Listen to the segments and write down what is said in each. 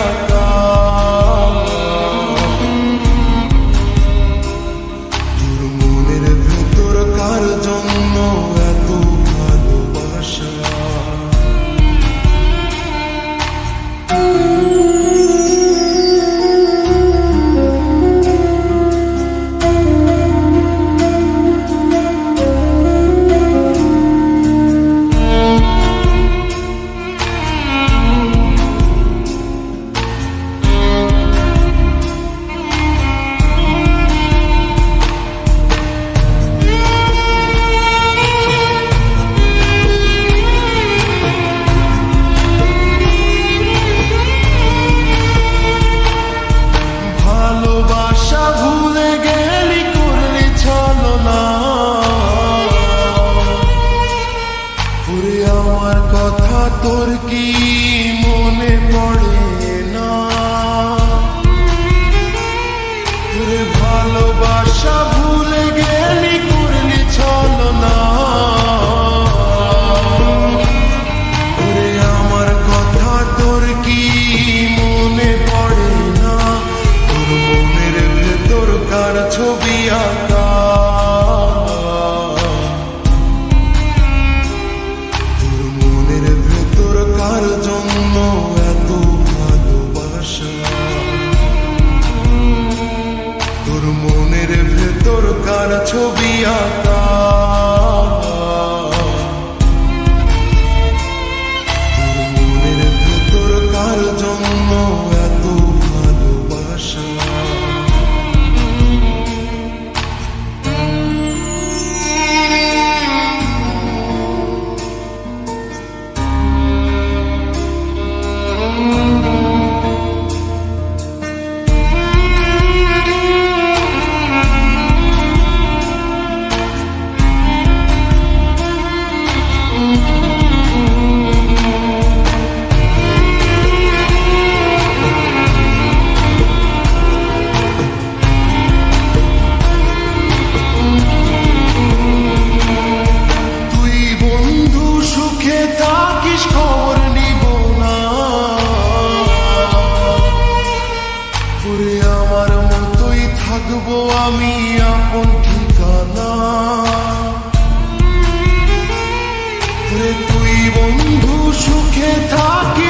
God. to be young তুই বন্ধু সুখে থাকি।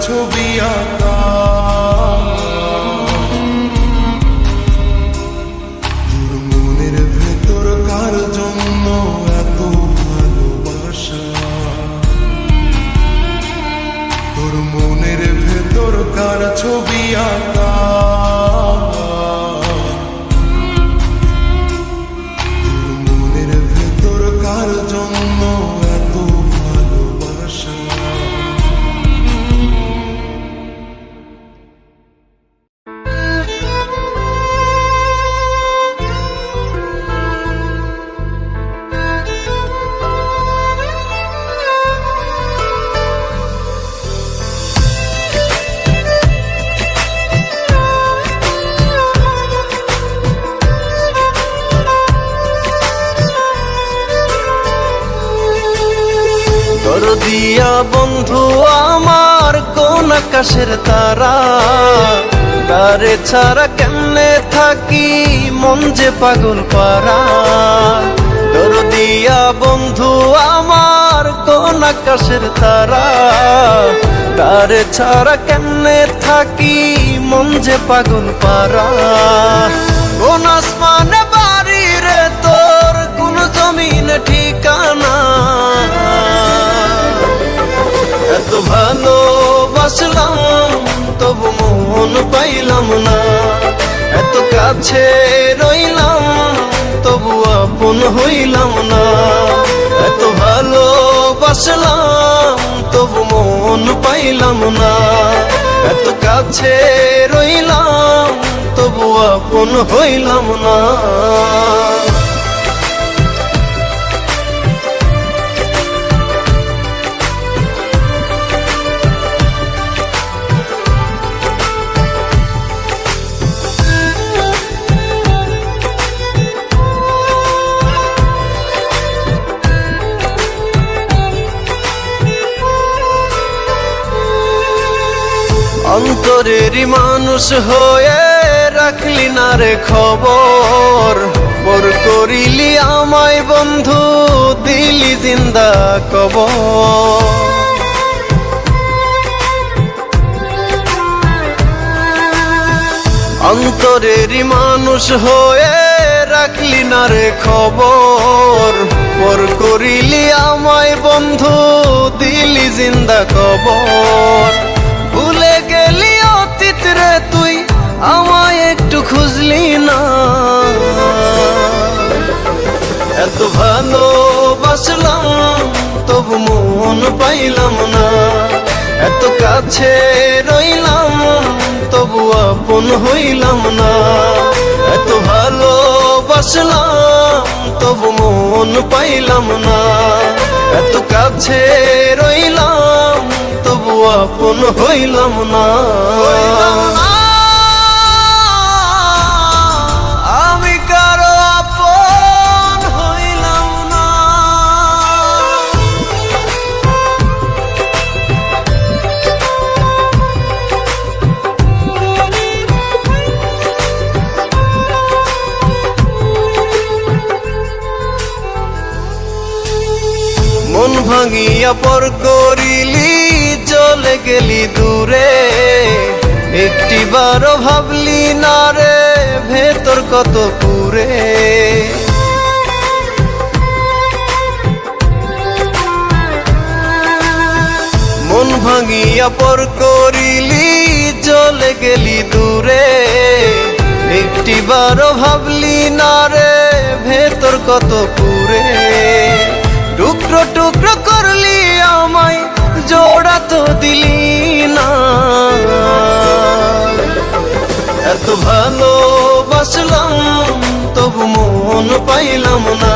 to be বন্ধু আমার কোন আকাশের তারা? তারে ছাড়া কেমনে থাকি? মন যে পাগল পারা। তোর দিয়া বন্ধু আমার কোন আকাশের তারা? তারে ছাড়া কেমনে থাকি? মন যে পাগল পারা। কোন আসমানে বাড়ি রে তোর কোন জমিন ঠিকানা? এত ভালোবাসলাম, তবু মন পাইলাম না। এত কাছে রইলাম, তবু আপন হইলাম না। এত ভালোবাসলাম, তবু মন পাইলাম না। এত কাছে রইলাম, তবু আপন হইলাম না। অন্তরেরই মানুষ হয়ে রাখলি না রে খবর। বর করিলি আমায় বন্ধু, দিলি জিন্দা কবর। অন্তরেরই মানুষ হয়ে রাখলি না রে খবর। পর করিলি আমায় বন্ধু, দিলি জিন্দা কবর। ভুলে তুই আমায় একটু খুঁজলি না। এত ভালোবাসলাম, তবু মন পাইলাম না। এত কাছে রইলাম, তবু আপন হইলাম না। এত ভালোবাসলাম, তবু মন পাইলাম না। এত কাছে রইলাম, তবু আপন হইলাম না। ভাঙিয়া পর করিলি, চলে গেলি দূরে। একটি বারো ভাবলি, না রে, ভেতর কত পুরে মন ভাঙিয়া পর করিলি, চলে গেলি দূরে। একটি বারো ভাবলি, না রে, ভেতর কত পুরে টুকরো টুকরো করলি আমায়, জোড়া তো দিলি না। এত ভালোবাসলাম, তবু মন পাইলাম না।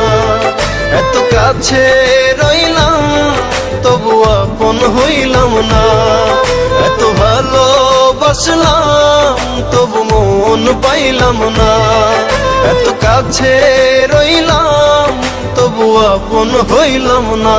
এত কাছে রইলাম, তবু আপন হইলাম না। এত ভালোবাসলাম, তবু মন পাইলাম না। এত কাছে রইলাম আপন হইলাম না।